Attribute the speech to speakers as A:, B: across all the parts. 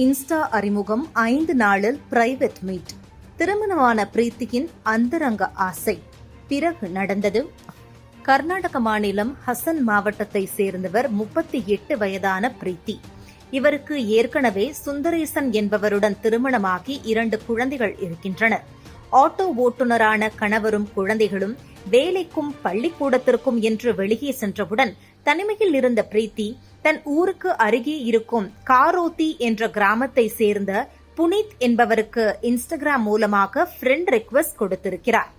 A: Insta அறிமுகம் ஐந்து நாளில் பிரைவேட் மீட் திருமணமான பிரீத்தியின் அந்தரங்க ஆசை. பிறகு நடந்தது. கர்நாடக மாநிலம் ஹசன் மாவட்டத்தை சேர்ந்தவர் முப்பத்தி எட்டு வயதான பிரீத்தி. இவருக்கு ஏற்கனவே சுந்தரேசன் என்பவருடன் திருமணமாகி இரண்டு குழந்தைகள் இருக்கின்றனர். ஆட்டோ ஓட்டுநரான கணவரும் குழந்தைகளும் வேலைக்கும் பள்ளிக்கூடத்திற்கும் என்று வெளியே சென்றவுடன் தனிமையில் இருந்த பிரீத்தி தன் ஊருக்கு அருகே இருக்கும் காரோத்தி என்ற கிராமத்தை சேர்ந்த புனித் என்பவருக்கு இன்ஸ்டாகிராம் மூலமாக ஃப்ரெண்ட் ரெக்வஸ்ட் கொடுத்திருக்கிறார்.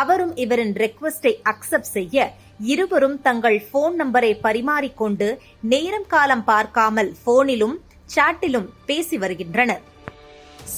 A: அவரும் இவரின் ரெக்வஸ்டை அக்செப்ட் செய்ய இருவரும் தங்கள் போன் நம்பரை பரிமாறிக்கொண்டு நேரம் காலம் பார்க்காமல் போனிலும் சாட்டிலும் பேசி வருகின்றனர்.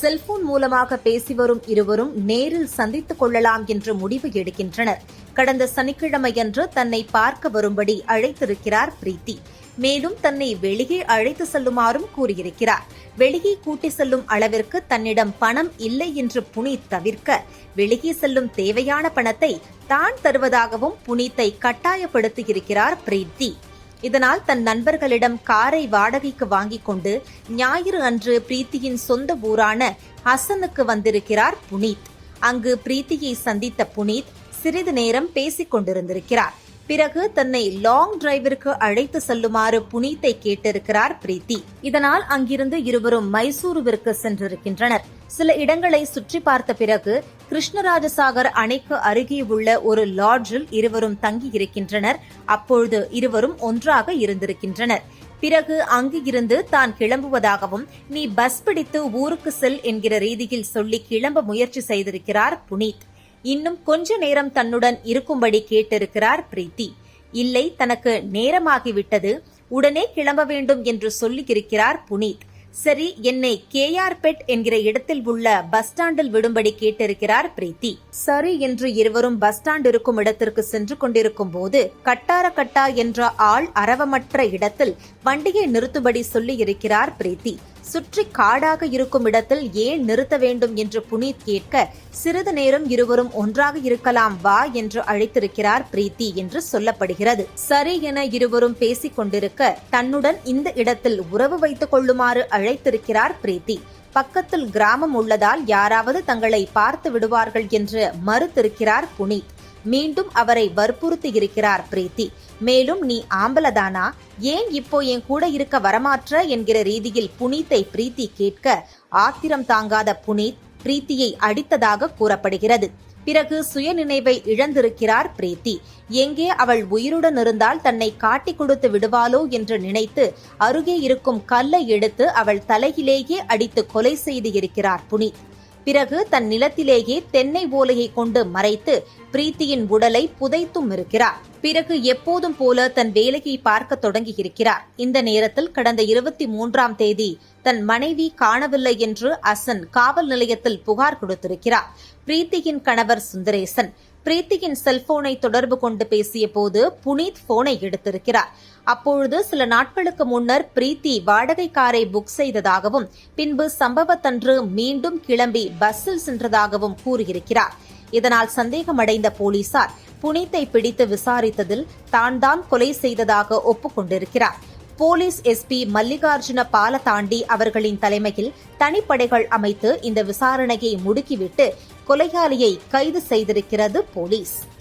A: செல்போன் மூலமாக பேசி வரும் இருவரும் நேரில் சந்தித்துக் கொள்ளலாம் என்று முடிவு எடுக்கின்றனர். கடந்த சனிக்கிழமையன்று தன்னை பார்க்க வரும்படி அழைத்திருக்கிறார் பிரீத்தி. மேலும் தன்னை வெளியே அழைத்து செல்லுமாறும் கூறியிருக்கிறார். வெளியே கூட்டி செல்லும் அளவிற்கு தன்னிடம் பணம் இல்லை என்று புனித் தவிர்க்க வெளியே செல்லும் தேவையான பணத்தை தான் தருவதாகவும் புனித்தை கட்டாயப்படுத்தியிருக்கிறார் பிரீத்தி. இதனால் தன் நண்பர்களிடம் காரை வாடகைக்கு வாங்கிக் கொண்டு ஞாயிறு அன்று பிரீத்தியின் சொந்த ஊரான ஹசனுக்கு வந்திருக்கிறார் புனீத். அங்கு பிரீத்தியை சந்தித்த புனீத் சிறிது நேரம் பேசிக் கொண்டிருந்திருக்கிறார். பிறகு தன்னை லாங் டிரைவிற்கு அழைத்து செல்லுமாறு புனீத்தை கேட்டிருக்கிறார் பிரீத்தி. இதனால் அங்கிருந்து இருவரும் மைசூருவிற்கு சென்றிருக்கின்றனர். சில இடங்களை சுற்றி பார்த்த பிறகு கிருஷ்ணராஜசாகர் அணைக்கு அருகே உள்ள ஒரு லாட்ஜில் இருவரும் தங்கியிருக்கின்றனர். அப்பொழுது இருவரும் ஒன்றாக இருந்திருக்கின்றனர். பிறகு அங்கு இருந்து தான் கிளம்புவதாகவும் நீ பஸ் பிடித்து ஊருக்கு செல் என்கிற ரீதியில் சொல்லி கிளம்ப முயற்சி செய்திருக்கிறார் புனீத். இன்னும் கொஞ்ச நேரம் தன்னுடன் இருக்கும்படி கேட்டிருக்கிறார் பிரீத்தி. இல்லை தனக்கு நேரமாகிவிட்டது. உடனே கிளம்ப வேண்டும் என்று சொல்லியிருக்கிறார் புனீத். சரி என்னை கேஆர் பெட் என்கிற இடத்தில் உள்ள பஸ் ஸ்டாண்டில் விடும்படி கேட்டிருக்கிறார் பிரீத்தி. சரி என்று இருவரும் பஸ் ஸ்டாண்ட் இருக்கும் இடத்திற்கு சென்று கொண்டிருக்கும் போது கட்டார கட்டா என்ற ஆள் அரவமற்ற இடத்தில் வண்டியை நிறுத்தும்படி சொல்லி இருக்கிறார் பிரீத்தி. சுற்றி காடாக இருக்கும் இடத்தில் ஏன் நிறுத்த வேண்டும் என்று புனீத் கேட்க சிறிது நேரம் இருவரும் ஒன்றாக இருக்கலாம் வா என்று அழைத்திருக்கிறார் பிரீத்தி என்று சொல்லப்படுகிறது. சரி என இருவரும் பேசிக் கொண்டிருக்க தன்னுடன் இந்த இடத்தில் உறவு வைத்துக் கொள்ளுமாறு அழைத்திருக்கிறார் பிரீத்தி. பக்கத்தில் கிராமம் உள்ளதால் யாராவது தங்களை பார்த்து விடுவார்கள் என்று மறுத்திருக்கிறார் புனீத். மீண்டும் அவரை வற்புறுத்தி இருக்கிறார் பிரீத்தி. மேலும் நீ ஆம்பலதானா ஏன் இப்போ என் கூட இருக்க வரமாற்ற? என்கிற ரீதியில் புனீத்தை பிரீத்தி கேட்க ஆத்திரம் தாங்காத புனீத் பிரீத்தியை அடித்ததாக கூறப்படுகிறது. பிறகு சுயநினைவை இழந்திருக்கிறார் பிரீத்தி. எங்கே அவள் உயிருடன் இருந்தால் தன்னை காட்டிக் கொடுத்து விடுவாளோ? என்று நினைத்து அருகே இருக்கும் கல்லை எடுத்து அவள் தலையிலேயே அடித்து கொலை செய்து இருக்கிறார் புனித். பிறகு தன் நிலத்திலேயே தென்னை ஓலையை கொண்டு மறைத்து பிரீத்தியின் உடலை புதைத்தும் இருக்கிறார். பிறகு எப்போதும் போல தன் வேலையை பார்க்க தொடங்கியிருக்கிறார். இந்த நேரத்தில் கடந்த இருபத்தி மூன்றாம் தேதி தன் மனைவி காணவில்லை என்று அசன் காவல் நிலையத்தில் புகார் கொடுத்திருக்கிறார். பிரீத்தியின் கணவர் சுந்தரேசன் பிரீத்தியின் செல்போனை தொடர்பு கொண்டு பேசிய போது புனீத் போனை எடுத்திருக்கிறார். அப்பொழுது சில நாட்களுக்கு முன்னர் பிரீத்தி வாடகை காரை புக் செய்ததாகவும் பின்பு சம்பவத்தன்று மீண்டும் கிளம்பி பஸ்ஸில் சென்றதாகவும் கூறியிருக்கிறார். இதனால் சந்தேகமடைந்த போலீசார் புனித்தை பிடித்து விசாரித்ததில் தான் தான் கொலை செய்ததாக ஒப்புக்கொண்டிருக்கிறார். போலீஸ் எஸ்பி மல்லிகார்ஜுன பாலதாண்டி அவர்களின் தலைமையில் தனிப்படைகள் அமைத்து இந்த விசாரணையை முடுக்கிவிட்டு கொலையாளியை கைது செய்திருக்கிறது போலீஸ்.